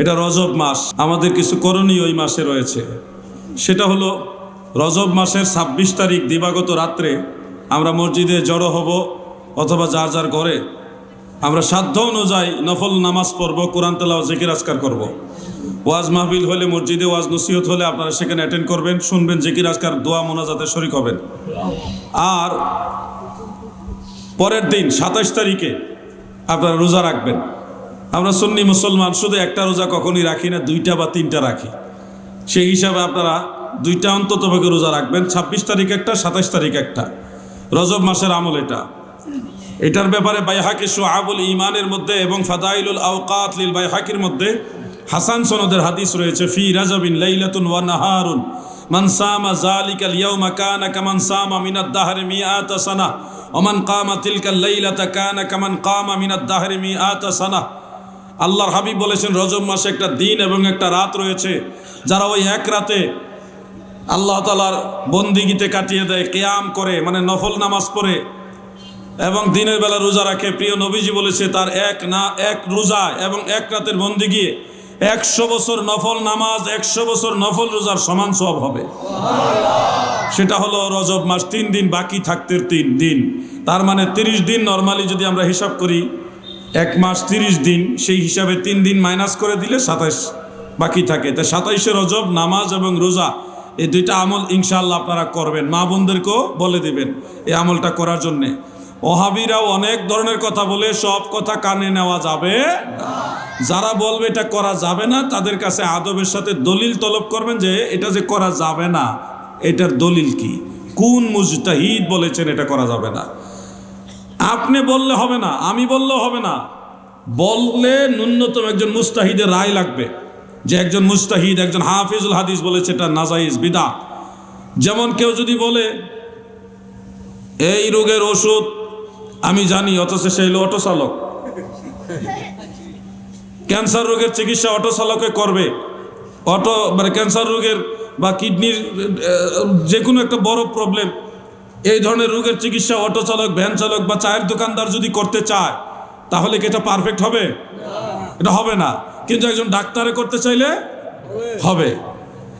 এটা রজব মাস। আমাদের কিছু করণীয় ওই মাসে রয়েছে। সেটা হলো, রজব মাসের ছাব্বিশ তারিখ দিবাগত রাত্রে আমরা মসজিদে জড়ো হব অথবা যার যার ঘরে আমরা সাধ্য অনুযায়ী নফল নামাজ পড়ব, কোরআন তেলাও জিকির আজকার করব। ওয়াজ মাহফিল হলে, মসজিদে ওয়াজ নসিহত হলে আপনারা সেখানে অ্যাটেন্ড করবেন, শুনবেন, জিকির আজকার, দোয়া মোনাজাতে শরিক হবেন। আর পরের দিন, সাতাশ তারিখে আপনারা রোজা রাখবেন। আমরা সুন্নি মুসলমান, শুধু একটা রোজা কখনই রাখি না, দুইটা বা তিনটা রাখি। সেই হিসাবে আপনারা দুইটা অন্তত ভাগে রোজা রাখবেন, ছাব্বিশ তারিখ একটা, সাতাশ তারিখ একটা। রজব মাসের আমল এটা। এটার ব্যাপারে বাইহাকি সোহাবুল ইমানের মধ্যে এবং ফাদাইলুল আওকাত লিল বাইহাকির মধ্যে হাসান সনদের হাদিস রয়েছে, ফি রাজাবিন লাইলাতুন ওয়া নাহারুন। মান সামা যালিকা আল-ইয়াওমা কানা কামান সামা মিনাদ দাহরি মিআতা সানা, ওয়া কামা তিলকা লাইলাতা কানা কামান কামা মিনাদ দাহরি মিআতা সানা। আল্লাহর হাবিব বলেছেন, রজব মাসে একটা দিন এবং একটা রাত রয়েছে, যারা ওই এক রাতে আল্লাহ তালার বন্দিগিতে কাটিয়ে দেয়, কেয়াম করে মানে নফল নামাজ পড়ে, এবং দিনের বেলা রোজা রাখে, প্রিয় নবীজি বলেছে, তার এক না, এক রোজা এবং এক রাতের বন্দি গিয়ে একশো বছর নফল নামাজ, একশো বছর নফল রোজার সমান সব হবে। সেটা হলো রজব মাস, তিন দিন বাকি থাকতে তিন দিন। তার মানে তিরিশ দিন নর্মালি যদি আমরা হিসাব করি এক মাস তিরিশ দিন, সেই হিসাবে তিন দিন মাইনাস করে দিলে সাতাইশ বাকি থাকে। তা সাতাইশে রজব, নামাজ এবং রোজা, এই দুইটা আমল ইনশাল্লাহ আপনারা করবেন। মা বোনদেরকেও বলে দিবেন এই আমলটা করার জন্যে। ওহাবিরাও অনেক ধরনের কথা বলে, সব কথা কানে নেওয়া যাবে যারা বলবে এটা করা যাবে না, তাদের কাছে আদবের সাথে দলিল তলব করবেন যে এটা যে করা যাবে না, এটার দলিল কি? কোন মুজতাহিদ বলেছেন এটা করা যাবে না। আপনি বললে হবে না, আমি বললেও হবে না। বললে ন্যূনতম একজন মুস্তাহিদের রায় লাগবে যে একজন মুস্তাহিদ, একজন হাফিজুল হাদিস বলেছে এটা নাজাইজ বিদা যেমন কেউ যদি বলে, এই রোগের ওষুধ আমি জানি, অথচ সে হলো অটো চালক ক্যান্সার রোগের চিকিৎসা অটো চালকে করবে। অটো মানে ক্যান্সার রোগের বা কিডনির যে কোনো একটা বড় প্রবলেম এই ধরনের রোগের চিকিৎসা অটো চালক, ভ্যান চালক বা চায়ের দোকানদার যদি করতে চায়, তাহলে কি এটা পারফেক্ট হবে? এটা হবে না। কিন্তু একজন ডাক্তারে করতে চাইলে হবে।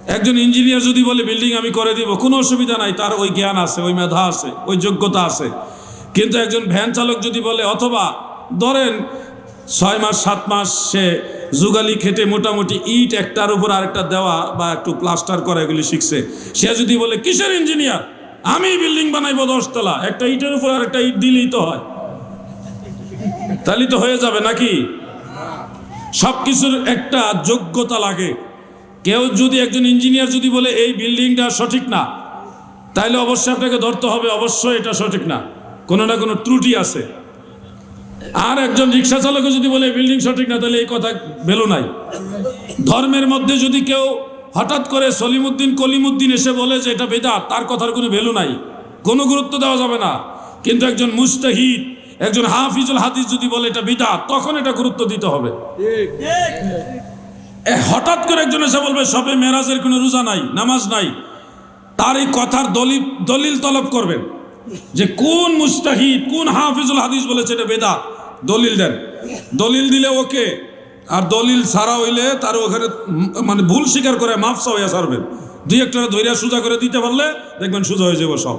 একজন ইঞ্জিনিয়ার যদি বলে, বিল্ডিং আমি করে দিব, কোনো অসুবিধা নাই, তার ওই জ্ঞান আছে, ওই মেধা আছে, ওই যোগ্যতা আছে। কিন্তু একজন ভ্যান চালক যদি বলে, অথবা ধরেন ছয় মাস, সাত মাস সে যুগালি খেটে মোটামুটি ইট একটার উপর আরেকটা দেওয়া বা একটু প্লাস্টার করা, এগুলি শিখছে। সে যদি বলে, কিসের ইঞ্জিনিয়ার আমি বিল্ডিং বানাইবো দশতলা। একটা ইটের উপর আরেকটা ইট দিলেই তো হয়। তাহলে তো হয়ে যাবে নাকি? সব কিছুর একটা যোগ্যতা লাগে। কেউ যদি একজন ইঞ্জিনিয়ার যদি বলে, এই বিল্ডিংটা সঠিক না তাইলে অবশ্যই আপনাকে ধরতে হবে। অবশ্যই এটা সঠিক না। কোনো না কোনো ত্রুটি আছে। আর একজন রিক্সা চালকও যদি বলে বিল্ডিং সঠিক না, তাহলে এই কথা ভ্যালু নাই। ধর্মের মধ্যে যদি কেউ হঠাৎ করে সলিমুদ্দিন কলিমুদ্দিন এসে বলে যে এটা বেদাত, তার কথার কোনো ভ্যালু নাই। কোনো গুরুত্ব দেওয়া যাবে না। কিন্তু একজন মুস্তাহিদ একজন হাফিজুল হাদিস যদি বলে এটা বিদাত, তখন এটা গুরুত্ব দিতে হবে। হঠাৎ করে একজন এসে বলবে, সবে মেরাজের কোনো রোজা নাই, নামাজ নাই। তার এই কথার দলিল দলিল তলব করবেন। যে কোন মুস্তাহিদ কোন হাফিজুল হাদিস বলেছে এটা বেদাত? দলিল দেন। দলিল দিলে ওকে আর দলিল ছাড়া হইলে তার ওখানে মানে ভুল স্বীকার করে মাফসা হইয়া সারবেন দুই একটা ধৈর্য সোজা করে দিতে পারলে দেখবেন সোজা হয়ে যাব সব।